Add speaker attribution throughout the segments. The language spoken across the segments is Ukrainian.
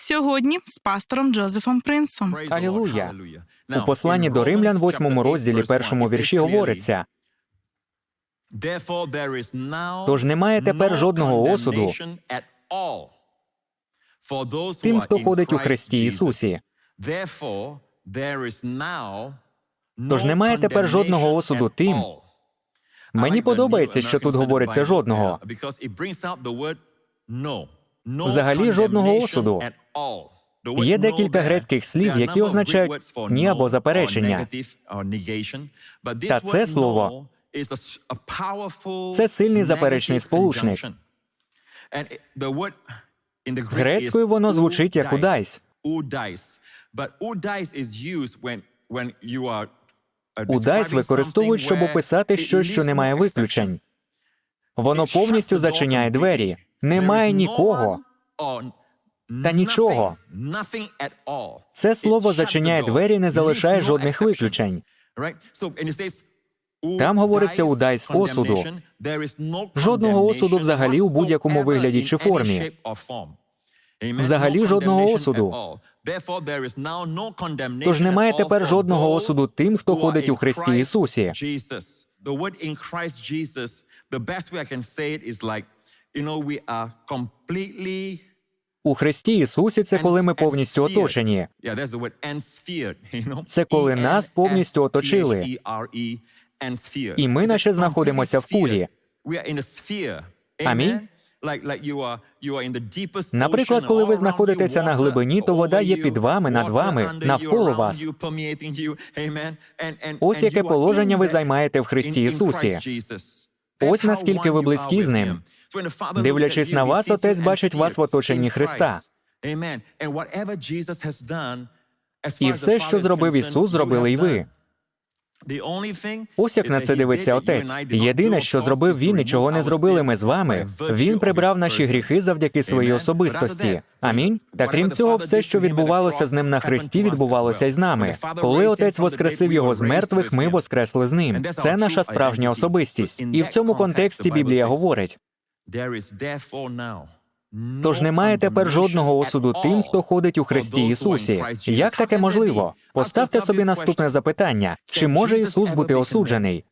Speaker 1: Сьогодні з пастором Джозефом Принсом.
Speaker 2: Алілуя. У посланні до римлян, восьмому розділі, першому вірші говориться:
Speaker 3: Тож немає тепер жодного осуду
Speaker 2: тим, хто ходить у Христі Ісусі.
Speaker 3: Тож немає тепер жодного осуду тим.
Speaker 2: Мені подобається, що тут говориться жодного.
Speaker 3: Взагалі жодного осуду.
Speaker 2: Є декілька грецьких слів, які означають ні або заперечення.
Speaker 3: Та це слово
Speaker 2: Це сильний заперечний сполучник. Грецькою воно звучить як удайс. Удайс використовують, щоб описати щось, що не має виключень. Воно повністю зачиняє двері. Немає нікого та нічого. Це слово зачиняє двері, не залишає жодних виключень. Там говориться удайс осуду. Жодного осуду взагалі у будь-якому вигляді чи формі. Взагалі жодного осуду. Тож немає тепер жодного осуду тим, хто ходить у Христі Ісусі. У Христі Ісусі це коли ми повністю оточені. Це коли нас повністю оточили. І ми наче знаходимося в кулі. Амінь.
Speaker 3: Наприклад, коли ви знаходитеся на глибині, то вода є під вами, над вами, навколо вас.
Speaker 2: Ось яке положення ви займаєте в Христі Ісусі. Ось наскільки ви близькі з ним.
Speaker 3: Дивлячись на вас, Отець бачить вас в оточенні Христа.
Speaker 2: І все, що зробив Ісус, зробили й ви. Ось як на це дивиться Отець. Єдине, що зробив він, і чого не зробили ми з вами. Він прибрав наші гріхи завдяки своїй особистості. Амінь. Та крім цього, все, що відбувалося з ним на хресті, відбувалося й з нами. Коли отець воскресив його з мертвих, ми воскресли з ним. Це наша справжня особистість. І в цьому контексті Біблія говорить: тож немає тепер жодного осуду тим, хто ходить у Христі Ісусі. Як таке можливо? Поставте собі наступне запитання: чи може Ісус бути осуджений?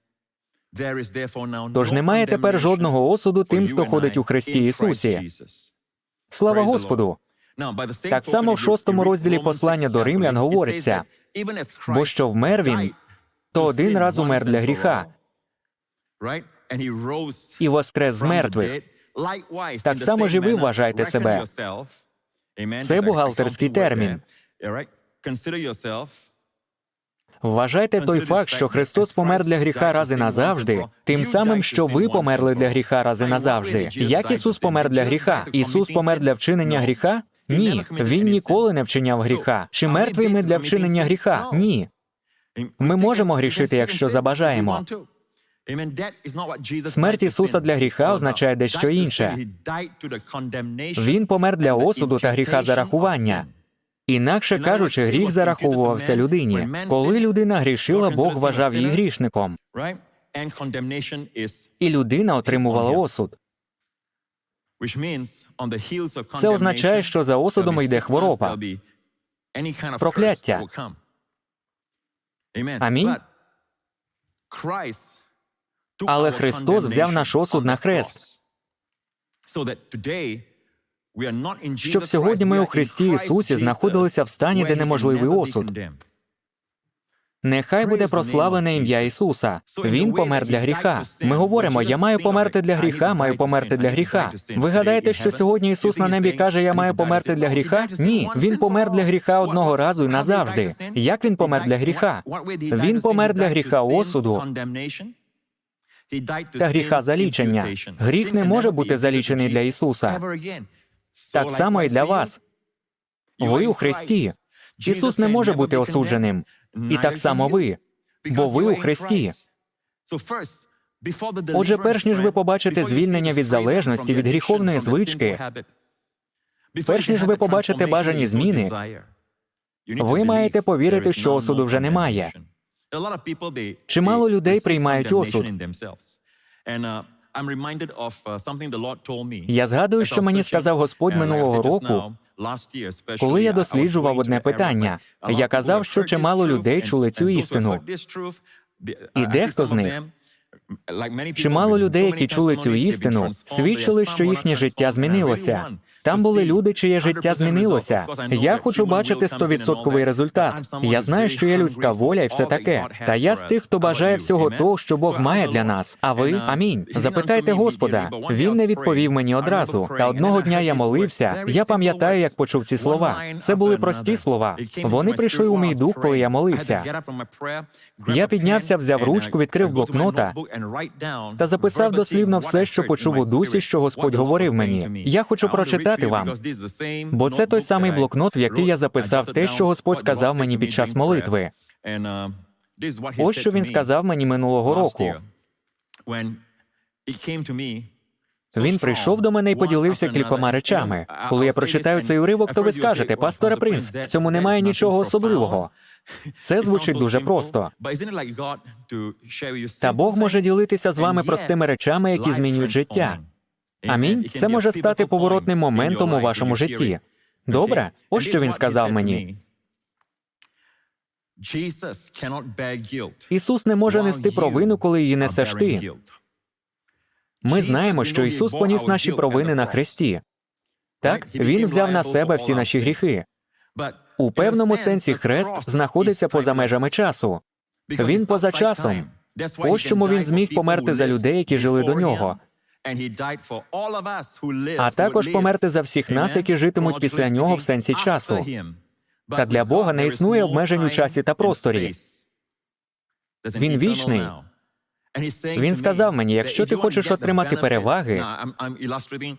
Speaker 3: Тож немає тепер жодного
Speaker 2: осуду тим, хто ходить у Христі Ісусі. Слава Господу!
Speaker 3: Так само в шостому розділі послання до римлян говориться,
Speaker 2: Бо що вмер він, то один раз умер для гріха і воскрес з мертвих.
Speaker 3: Так само ж і ви вважайте себе.
Speaker 2: Це бухгалтерський термін. Вважайте той факт, що Христос помер для гріха раз і назавжди, тим самим, що ви померли для гріха раз і назавжди. Як Ісус помер для гріха? Ісус помер для вчинення гріха? Ні, він ніколи не вчиняв гріха. Чи мертвий ми для вчинення гріха? Ні. Ми можемо грішити, якщо забажаємо.
Speaker 3: Смерть Ісуса для гріха означає дещо інше.
Speaker 2: Він помер для осуду та гріха зарахування. Інакше кажучи, гріх зараховувався людині. Коли людина грішила, Бог вважав її грішником, і людина отримувала осуд.
Speaker 3: Це означає, що за осудом йде хвороба.
Speaker 2: Прокляття. Амінь.
Speaker 3: Але Христос взяв наш осуд на хрест.
Speaker 2: Щоб сьогодні ми у Христі Ісусі знаходилися в стані, де неможливий осуд. Нехай буде прославлене ім'я Ісуса. Він помер для гріха. Ми говоримо: я маю померти для гріха, маю померти для гріха. Ви гадаєте, що сьогодні Ісус на небі каже, я маю померти для гріха? Ні, він помер для гріха одного разу і назавжди. Як він помер для гріха? Він помер для гріха осуду та гріха залічення. Гріх не може бути залічений для Ісуса. Так само і для вас. Ви у Христі. Ісус не може бути осудженим. І так само ви, бо ви у Христі. Отже, перш ніж ви побачите звільнення від залежності, від гріховної звички, перш ніж ви побачите бажані зміни, ви маєте повірити, що осуду вже немає. Чимало людей приймають осуд. Я згадую, що мені сказав Господь минулого року, коли я досліджував одне питання. Я казав, що чимало людей чули цю істину. І дехто з них, чимало людей, які чули цю істину, свідчили, що їхнє життя змінилося. Там були люди, чиє життя змінилося. Я хочу бачити стовідсотковий результат. Я знаю, що є людська воля і все таке. Та я з тих, хто бажає всього того, що Бог має для нас. А ви амінь. Запитайте Господа. Він не відповів мені одразу. Та одного дня я молився. Я пам'ятаю, як почув ці слова. Це були прості слова. Вони прийшли у мій дух, коли я молився. Я піднявся, взяв ручку, відкрив блокнота та записав дослівно все, що почув у дусі, що Господь говорив мені. Я хочу прочитати вам, бо це той самий блокнот, в який я записав те, що Господь сказав мені під час молитви. Ось що він сказав мені минулого року. Він прийшов до мене і поділився кількома речами. Коли я прочитаю цей уривок, то ви скажете, пасторе Принц, в цьому немає нічого особливого. Це звучить дуже просто. Та Бог може ділитися з вами простими речами, які змінюють життя. Амінь. Це може стати поворотним моментом у вашому житті. Добре, ось що він сказав мені. Ісус не може нести провину, коли її несеш ти. Ми знаємо, що Ісус поніс наші провини на хресті. Так, Він взяв на себе всі наші гріхи. У певному сенсі хрест знаходиться поза межами часу. Він поза часом. Ось чому він зміг померти за людей, які жили до нього, а також померти за всіх нас, які житимуть після нього в сенсі часу. Та для Бога не існує обмежень у часі та просторі. Він вічний. Він сказав мені, якщо ти хочеш отримати переваги,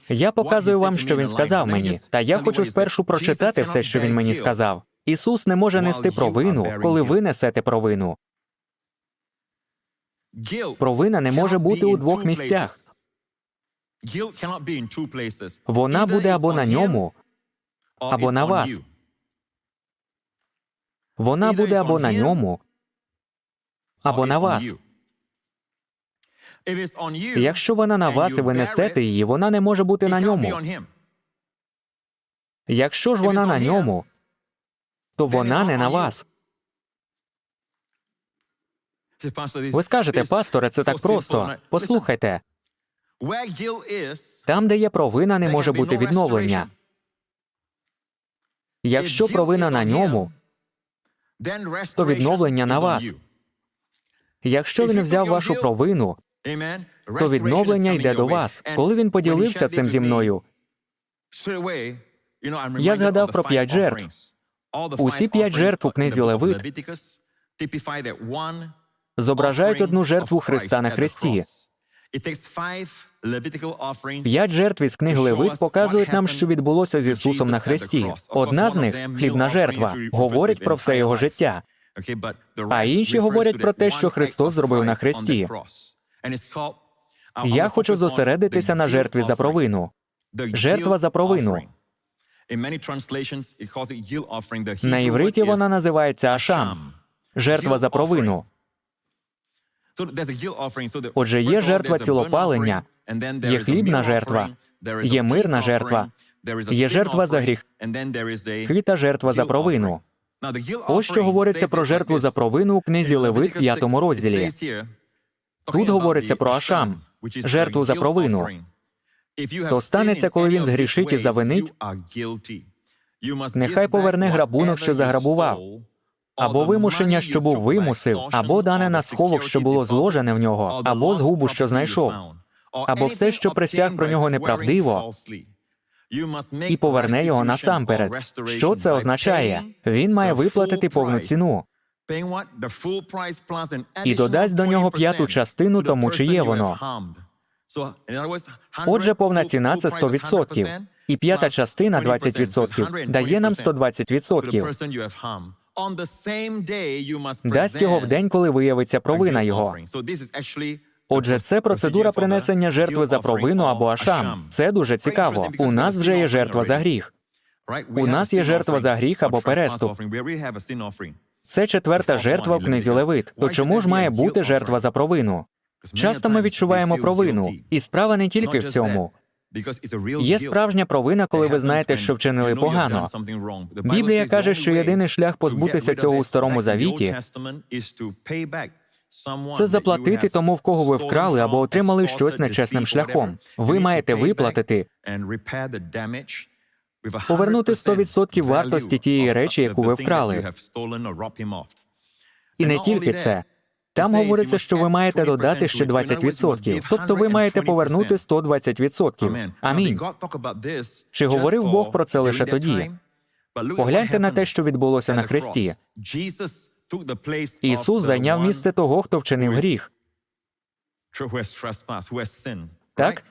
Speaker 2: я показую вам, що він сказав мені. Та я хочу спершу прочитати все, що він мені сказав. Ісус не може нести провину, коли ви несете провину. Провина не може бути у двох місцях. Вона буде або на ньому, або на вас. Вона буде або на ньому, або на вас. Якщо вона на вас і ви несете її, вона не може бути на ньому. Якщо ж вона на ньому, то вона не на вас. Ви скажете, пасторе, це так просто. Послухайте, там, де є провина, не може бути відновлення. Якщо провина на ньому, то відновлення на вас. Якщо він взяв вашу провину, то відновлення йде до вас. Коли він поділився цим зі мною,
Speaker 3: Я згадав про п'ять жертв.
Speaker 2: Усі п'ять жертв у книзі Левит зображають одну жертву Христа на хресті. П'ять жертв із книг Левит показують нам, що відбулося з Ісусом на хресті. Одна з них хлібна жертва, говорить про все його життя.
Speaker 3: А інші говорять про те, що Христос зробив на хресті.
Speaker 2: Я хочу зосередитися на жертві за провину. Жертва за провину. На івриті вона називається ашам. Жертва за провину.
Speaker 3: Отже, є жертва цілопалення, є хлібна жертва, є мирна жертва, є жертва за гріх.
Speaker 2: Та жертва за провину. Ось що говориться про жертву за провину у книзі Левит в п'ятому розділі.
Speaker 3: Тут говориться про Ашам, жертву за провину.
Speaker 2: То станеться, коли він згрішить і завинить, нехай поверне грабунок, що заграбував, або вимушення, що був вимусив, або дане на сховок, що було зложене в нього, або згубу, що знайшов, або все, що присяг про нього неправдиво, і поверне його насамперед. Що це означає? Він має виплатити повну ціну і додасть до нього п'яту частину тому, чи є воно. Отже, повна ціна це 100%. І п'ята частина 20% дає нам 120%. Дасть його в день, коли виявиться провина його. Отже, це процедура принесення жертви за провину або ашам. Це дуже цікаво. У нас вже є жертва за гріх.
Speaker 3: У нас є жертва за гріх або переступ.
Speaker 2: Це четверта жертва в книзі Левит. То чому ж має бути жертва за провину? Часто ми відчуваємо провину, і справа не тільки в цьому. Є справжня провина, коли ви знаєте, що вчинили погано. Біблія каже, що єдиний шлях позбутися цього у старому завіті це заплатити тому, в кого ви вкрали або отримали щось нечесним шляхом. Ви маєте виплатити,
Speaker 3: повернути 100% вартості тієї речі, яку ви вкрали.
Speaker 2: і не тільки це. Там говориться, що ви маєте додати ще 20%, тобто ви маєте повернути 120%. Амінь. Чи говорив Бог про це лише тоді? Погляньте на те, що відбулося на Христі. Ісус зайняв місце того, хто вчинив гріх.
Speaker 3: Так?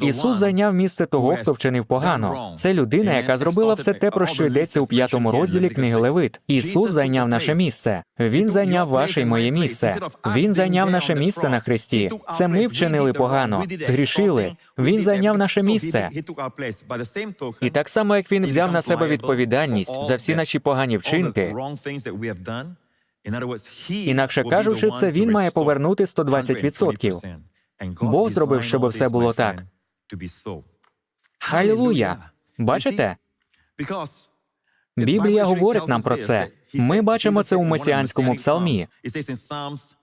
Speaker 2: Ісус зайняв місце того, хто вчинив погано. Це людина, яка зробила все те, про що йдеться у п'ятому розділі книги Левит. Ісус зайняв наше місце. Він зайняв ваше й моє місце. Він зайняв наше місце на Христі. Це ми вчинили погано, згрішили. Він зайняв наше місце. І так само, як він взяв на себе відповідальність за всі наші погані вчинки,
Speaker 3: Інакше кажучи, це він має повернути 120%.
Speaker 2: Бог зробив, щоб все було так. Алілуя! Бачите?
Speaker 3: Біблія говорить нам про це. Ми бачимо це у месіанському псалмі.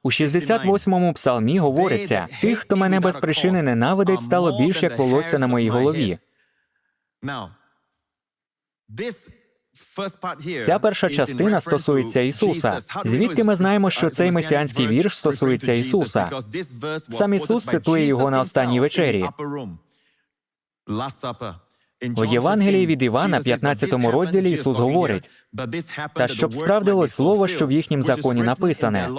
Speaker 2: У 68-му псалмі говориться: тих, хто мене без причини ненавидить, стало більше як волосся на моїй голові. Ця перша частина стосується Ісуса. Звідки ми знаємо, що цей месіанський вірш стосується Ісуса? Сам Ісус цитує його на останній вечері.
Speaker 3: У Євангелії від Івана, 15 розділі, Ісус говорить,
Speaker 2: Та щоб справдилось слово, що в їхнім законі написане.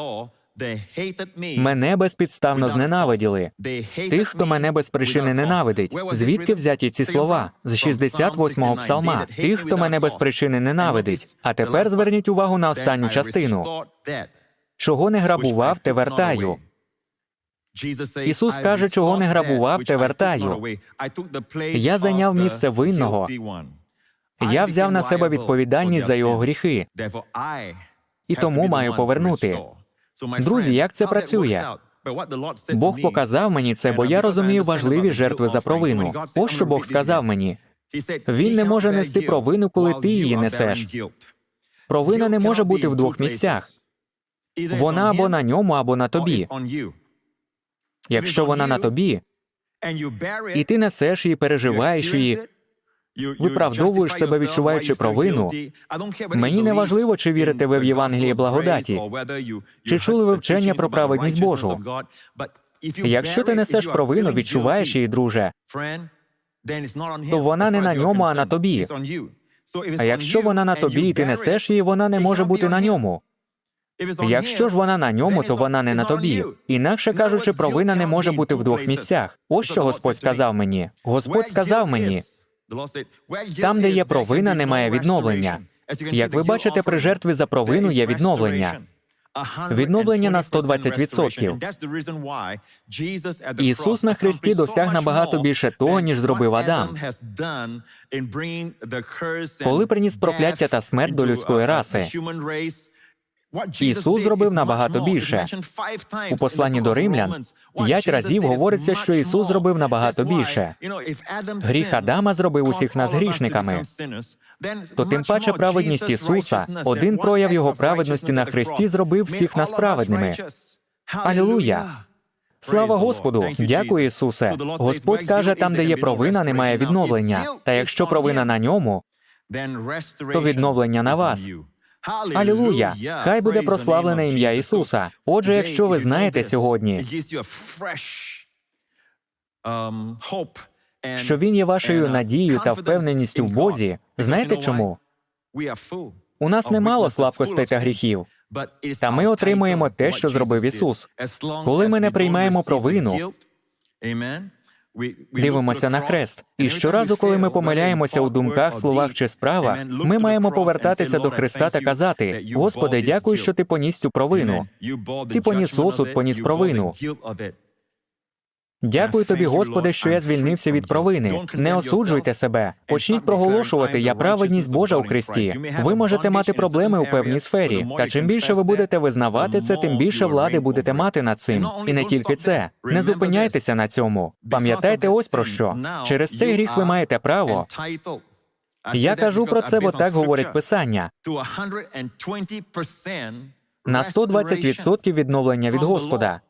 Speaker 2: Мене безпідставно зненавиділи. Тих, хто мене без причини ненавидить. Звідки взяті ці слова? З 68-го псалма. Тих, хто мене без причини ненавидить. А тепер зверніть увагу на останню частину. Чого не грабував, те вертаю.
Speaker 3: Ісус каже, чого не грабував, те вертаю.
Speaker 2: Я зайняв місце винного. Я взяв на себе відповідальність за його гріхи, і тому маю повернути. Друзі, як це працює? Бог показав мені це, бо я розумію важливі жертви за провину. Ось що Бог сказав мені. Він не може нести провину, коли ти її несеш. Провина не може бути в двох місцях. Вона або на ньому, або на тобі. Якщо вона на тобі, і ти несеш її, переживаєш її,
Speaker 3: виправдовуєш себе, відчуваючи провину. Мені не важливо, чи вірите ви в Євангеліє благодаті,
Speaker 2: чи чули ви вчення про праведність Божу. Якщо ти несеш провину, відчуваєш її, друже,
Speaker 3: то вона не на ньому, а на тобі.
Speaker 2: а якщо вона на тобі, і ти несеш її, вона не може бути на ньому. Якщо ж вона на ньому, то вона не на тобі. Інакше кажучи, провина не може бути в двох місцях. Ось що Господь сказав мені. Господь сказав мені, там, де є провина, немає відновлення. Як ви бачите, при жертві за провину є відновлення. Відновлення на 120%. Ісус на Христі досяг набагато більше того, ніж зробив Адам. Коли приніс прокляття та смерть до людської раси,
Speaker 3: Ісус зробив набагато більше.
Speaker 2: у посланні до римлян п'ять разів говориться, що Ісус зробив набагато більше. Гріх Адама зробив усіх нас грішниками. То тим паче праведність Ісуса, один прояв Його праведності на Христі зробив всіх нас праведними. Алілуя! Слава Господу! Дякую, Ісусе! Господь каже, там, де є провина, немає відновлення. Та якщо провина на ньому,
Speaker 3: то відновлення на вас.
Speaker 2: Алілуя! Хай буде прославлене ім'я Ісуса. Отже, якщо ви знаєте сьогодні, що Він є вашою надією та впевненістю в Бозі, знаєте чому? У нас немало слабкостей та гріхів, та ми отримуємо те, що зробив Ісус. Коли ми не приймаємо провину, дивимося на хрест. І щоразу, коли ми помиляємося у думках, словах чи справах, ми маємо повертатися до Христа та казати: Господи, дякую, що ти поніс цю провину. Ти поніс осуд, поніс провину. Дякую тобі, Господи, що я звільнився від провини. Не осуджуйте себе. Почніть проголошувати Я праведність Божа у Христі. Ви можете мати проблеми у певній сфері. Та чим більше ви будете визнавати це, тим більше влади будете мати над цим. І не тільки це. Не зупиняйтеся на цьому. Пам'ятайте ось про що. Через цей гріх ви маєте право. Я кажу про це, бо так говорить Писання. На 120% відновлення від Господа.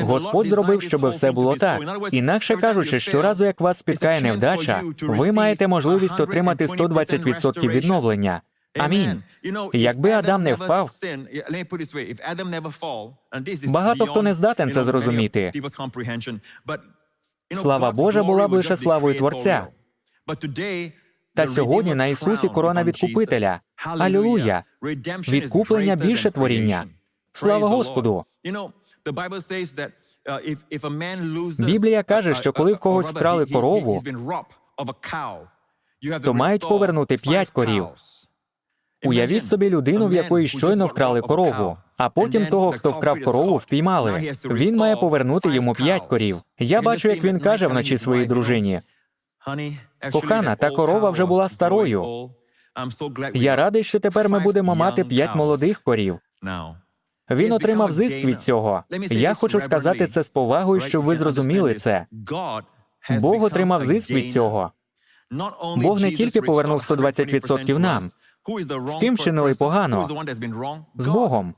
Speaker 2: Господь зробив, щоб все було так. Інакше кажучи, щоразу, як вас спіткає невдача, ви маєте можливість отримати 120% відновлення. Амінь. Якби Адам не впав,
Speaker 3: багато хто не здатен це зрозуміти.
Speaker 2: слава Божа була б лише славою Творця. Та сьогодні на Ісусі корона відкупителя. Алілуя! Відкуплення більше творіння. Слава Господу!
Speaker 3: Біблія каже, що коли в когось вкрали корову,
Speaker 2: то мають повернути п'ять корів. Уявіть собі людину, в якої щойно вкрали корову, а потім того, хто вкрав корову, впіймали. Він має повернути йому п'ять корів. Я бачу, як він каже вночі своїй дружині:
Speaker 3: Кохана, та корова вже була старою.
Speaker 2: Я радий, що тепер ми будемо мати п'ять молодих корів. Він отримав зиск від цього. Я хочу сказати це з повагою, щоб ви зрозуміли це. Бог отримав зиск від цього.
Speaker 3: Бог не тільки повернув 120% нам, з ким вчинили погано,
Speaker 2: З Богом.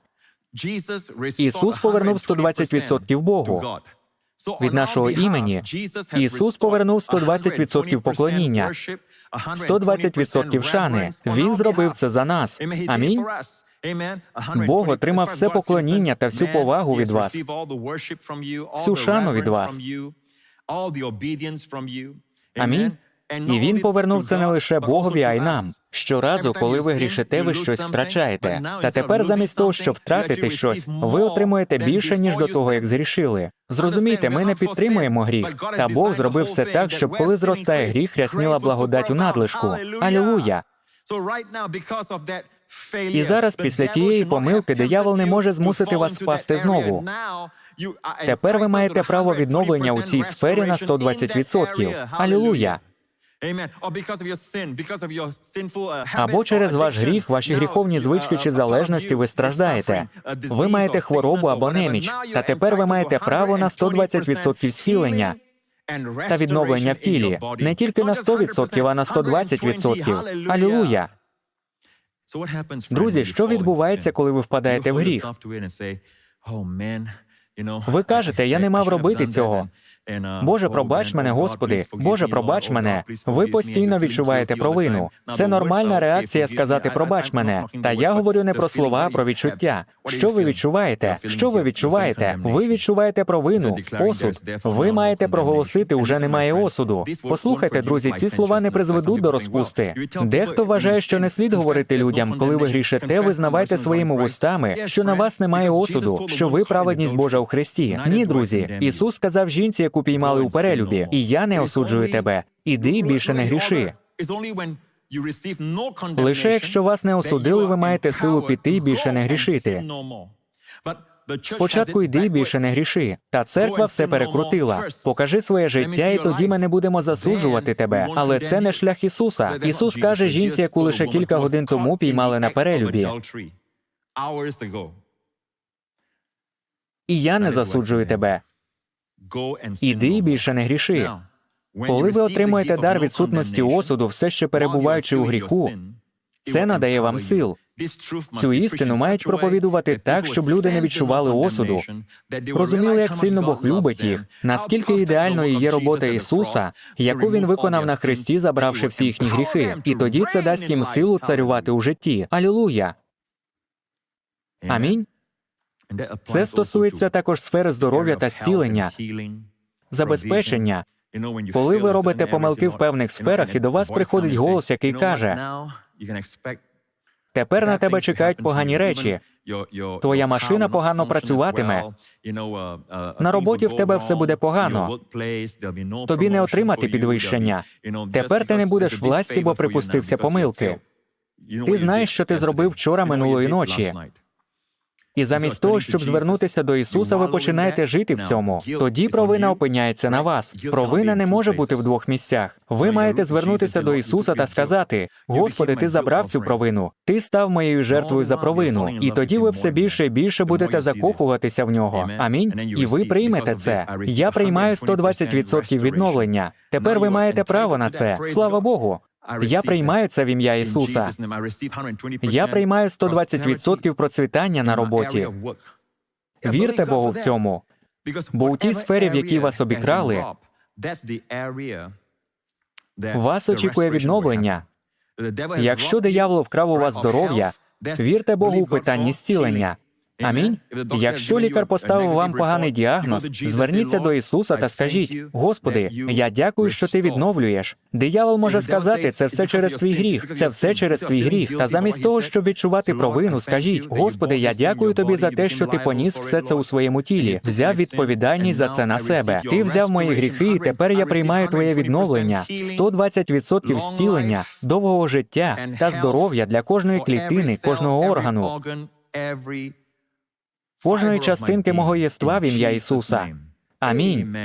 Speaker 2: Ісус повернув 120% Богу.
Speaker 3: Від нашого імені Ісус повернув 120% поклоніння,
Speaker 2: 120% шани. Він зробив це за нас. Амінь.
Speaker 3: Бог отримав все поклоніння та всю повагу від вас,
Speaker 2: всю шану від вас. Амінь. І він повернув це не лише Богові, а й нам. Щоразу, коли ви грішите, ви щось втрачаєте. Та тепер, замість того, щоб втратити щось, ви отримуєте більше, ніж до того, як зрішили. Зрозумійте, ми не підтримуємо гріх. Та Бог зробив все так, щоб коли зростає гріх, рясніла благодать у надлишку. Алілуя!
Speaker 3: І зараз, після тієї помилки, диявол не може змусити вас впасти знову.
Speaker 2: Тепер ви маєте право відновлення у цій сфері на 120%. Алілуя! Або через ваш гріх, ваші гріховні звички чи залежності ви страждаєте. Ви маєте хворобу або неміч, та тепер ви маєте право на 120% зцілення та відновлення в тілі. Не тільки на 100%, а на 120%. Алілуя!
Speaker 3: Друзі, що відбувається, коли ви впадаєте в гріх?
Speaker 2: Ви кажете, я не мав робити цього. Боже, пробач мене, Господи, Боже, пробач мене. Ви постійно відчуваєте провину. Це нормальна реакція сказати пробач мене. Та я говорю не про слова, а про відчуття. Що ви відчуваєте? Що ви відчуваєте? Ви відчуваєте провину, осуд. Ви маєте проголосити, уже немає осуду. Послухайте, друзі, ці слова не призведуть до розпусти. Дехто вважає, що не слід говорити людям, коли ви грішите, визнавайте своїми вустами, що на вас немає осуду, що ви праведність Божа у Христі. Ні, друзі. Ісус сказав жінці, яку піймали у перелюбі, і я не осуджую тебе. Іди більше не гріши. Лише якщо вас не осудили, ви маєте силу піти і більше не грішити. Спочатку йди і більше не гріши. Та церква все перекрутила. Покажи своє життя, і тоді ми не будемо засуджувати тебе. Але це не шлях Ісуса. Ісус каже жінці, яку лише кілька годин тому піймали на перелюбі. І я не засуджую тебе. Іди і більше не гріши. Коли ви отримуєте дар відсутності осуду, все ще перебуваючи у гріху, це надає вам сил. Цю істину мають проповідувати так, щоб люди не відчували осуду, розуміли, як сильно Бог любить їх, наскільки ідеальною є робота Ісуса, яку він виконав на хресті, забравши всі їхні гріхи, і тоді це дасть їм силу царювати у житті. Алілуя! Амінь.
Speaker 3: Це стосується
Speaker 2: також сфери здоров'я та зцілення, забезпечення. Коли ви робите помилки в певних сферах, і до вас приходить голос, який каже: тепер на тебе чекають погані речі.
Speaker 3: Твоя машина погано працюватиме.
Speaker 2: На роботі в тебе все буде погано. Тобі не отримати підвищення. Тепер ти не будеш власті, бо припустився помилки. Ти знаєш, що ти зробив вчора минулої ночі. І замість того, щоб звернутися до Ісуса, ви починаєте жити в цьому. Тоді провина опиняється на вас. Провина не може бути в двох місцях. Ви маєте звернутися до Ісуса та сказати: Господи, ти забрав цю провину. Ти став моєю жертвою за провину. І тоді ви все більше і більше будете закохуватися в нього. Амінь. І ви приймете це. Я приймаю 120% відновлення. Тепер ви маєте право на це. Слава Богу. Я приймаю це в ім'я Ісуса. Я приймаю 120% процвітання на роботі. Вірте Богу в цьому.
Speaker 3: Бо у тій сфері, в якій вас обікрали,
Speaker 2: Вас очікує відновлення. Якщо диявол вкрав у вас здоров'я, вірте Богу у питанні зцілення. Амінь. Якщо лікар поставив вам поганий діагноз, зверніться до Ісуса та скажіть: Господи, я дякую, що ти відновлюєш. Диявол може сказати, це все через твій гріх, це все через твій гріх. Та замість того, щоб відчувати провину, скажіть: Господи, я дякую тобі за те, що ти поніс все це у своєму тілі, взяв відповідальність за це на себе. Ти взяв мої гріхи, і тепер я приймаю твоє відновлення, 120% зцілення, довгого життя та здоров'я для кожної клітини, кожного органу. Кожної частинки мого єства в ім'я Ісуса. Амінь.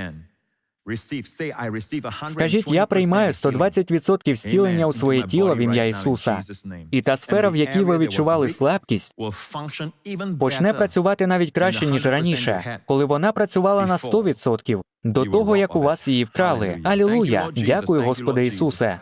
Speaker 3: Скажіть, я приймаю 120% зцілення у своє тіло в ім'я Ісуса.
Speaker 2: І та сфера, в якій ви відчували слабкість, почне працювати навіть краще, ніж раніше, коли вона працювала на 100%, до того, як у вас її вкрали. Алілуя! Дякую, Господи Ісусе.